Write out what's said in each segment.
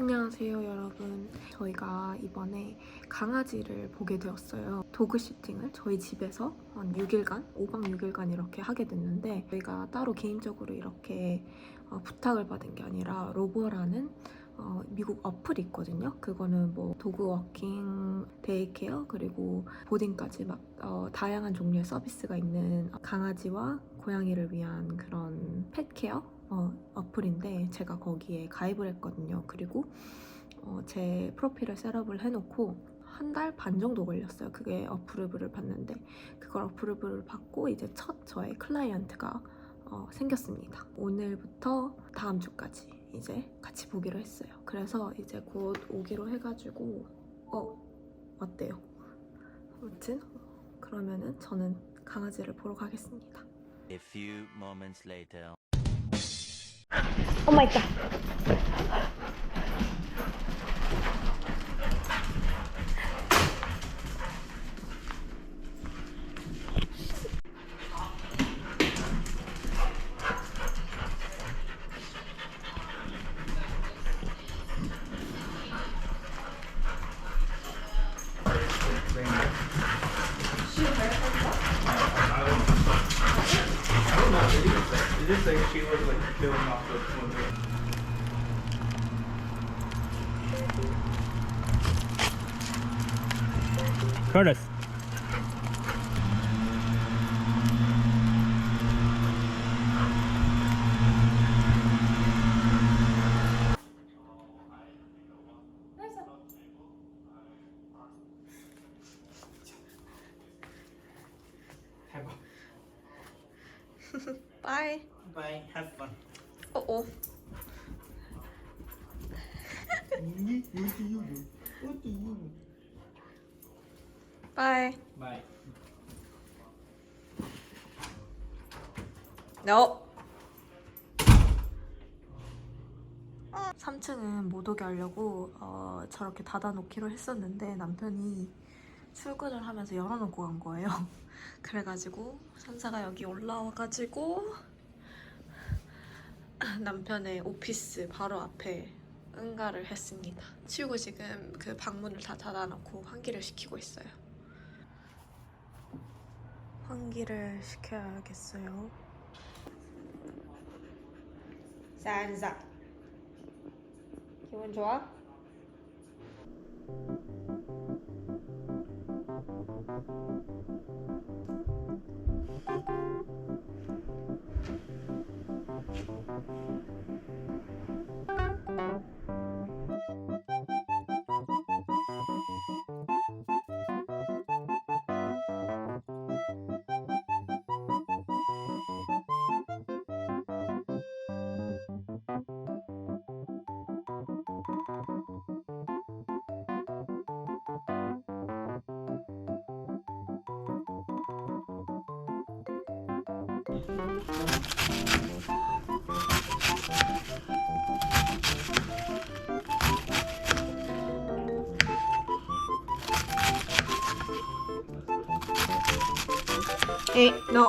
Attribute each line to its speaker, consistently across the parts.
Speaker 1: 안녕하세요 여러분. 저희가 이번에 강아지를 보게 되었어요. 도그 시팅을 저희 집에서 한 6일간 5박 6일간 이렇게 하게 됐는데 저희가 따로 개인적으로 이렇게 어, 부탁을 받은 게 아니라 로버라는 어, 미국 어플이 있거든요. 그거는 뭐 도그 워킹 데이케어 그리고 보딩까지 막 어, 다양한 종류의 서비스가 있는 강아지와 고양이를 위한 그런 펫케어 어, 어플인데 제가 거기에 가입을 했거든요. 그리고 어, 제 프로필을 셋업을 해놓고 한 달 반 정도 걸렸어요. 그게 어프로브를 받는데 그걸 어프로브를 받고 이제 첫 저의 클라이언트가 어, 생겼습니다. 오늘부터 다음 주까지 이제 같이 보기로 했어요. 그래서 이제 곧 오기로 해가지고 어 어때요? 아무튼 그러면은 저는 강아지를 보러 가겠습니다.
Speaker 2: A few moments later.
Speaker 1: 오 마이 갓.
Speaker 3: like killing off the one thing. Curtis.
Speaker 1: 빠이.
Speaker 3: Bye. Have fun.
Speaker 1: 어어. 빠이.
Speaker 3: Bye.
Speaker 1: No. 3층은 못 오게 하려고 어, 저렇게 닫아놓기로 했었는데 남편이 출근을 하면서 열어놓고 간 거예요. 그래가지고 선사가 여기 올라와가지고 남편의 오피스 바로 앞에 응가를 했습니다. 치우고 지금 그 방문을 다 닫아놓고 환기를 시키고 있어요. 환기를 시켜야겠어요. 산사 기분 좋아? Thank you. 에이, 너.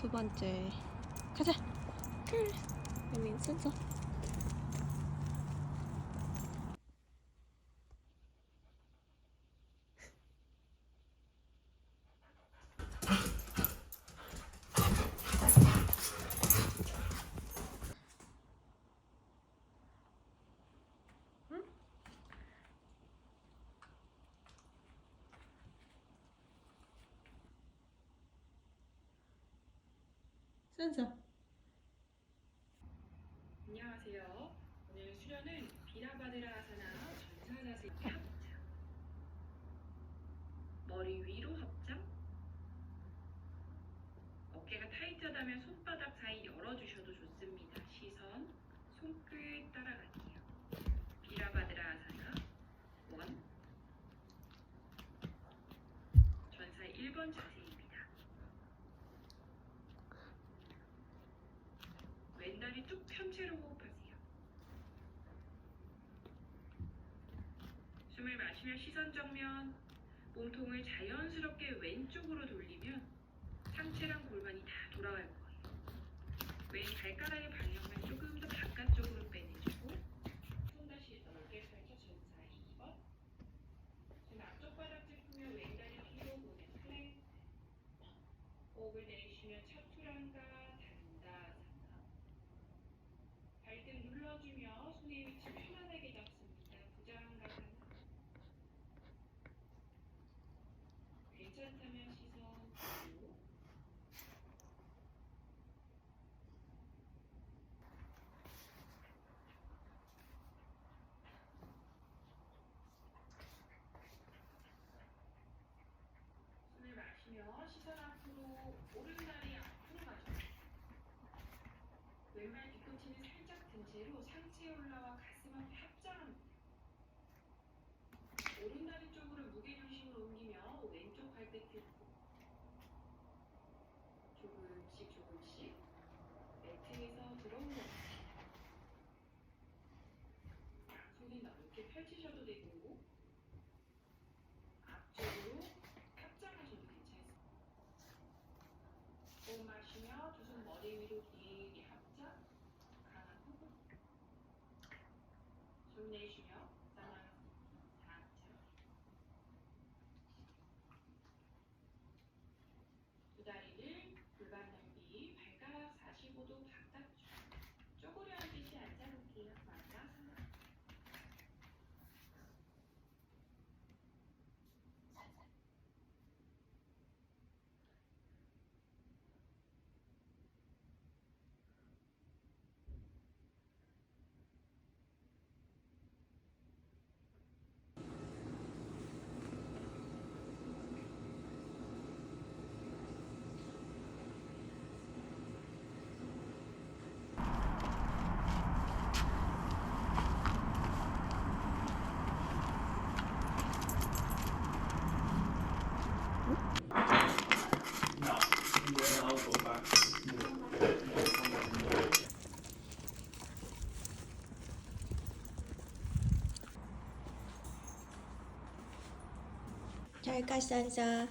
Speaker 1: 두 번째 가자. 그. 여민 순서. 순서.
Speaker 4: 안녕하세요. 오늘 수련은 비라바드라 아사나 전사자세 합장. 머리 위로 합장. 어깨가 타이트하다면 손바닥 사이 열어주셔도 좋습니다. 시선, 손끝 따라갈게요. 비라바드라 아사나 원. 전사의 1번 자세입니다. 왼다리 쭉 편 채로 호흡하세요. 마시며 시선 정면, 몸통을 자연스럽게 왼쪽으로 돌리면 상체랑 골반이 다 돌아갈 거예요. 왼 발가락의 방향만 조금 더 바깥쪽으로 빼내주고 손 다시 넓게 펼쳐 전사 2번 손 앞쪽 바닥 짚으며 왼다리 뒤로 보내 플랭크 호흡을 내쉬며 차투랑가 단다사나 발등 눌러주며 손의 위치 편안하게 잡습니다. 부장가 하나. 괜찮다면 시선 뒤로. 마시며 시선 앞으로 오른다리 앞으로 가져요. 왼발 뒤꿈치는 살짝 든 채로 상체에 올라와 가슴 앞에 합장합니다. 오른다리 쪽
Speaker 3: discrimination
Speaker 1: 잘가 산사.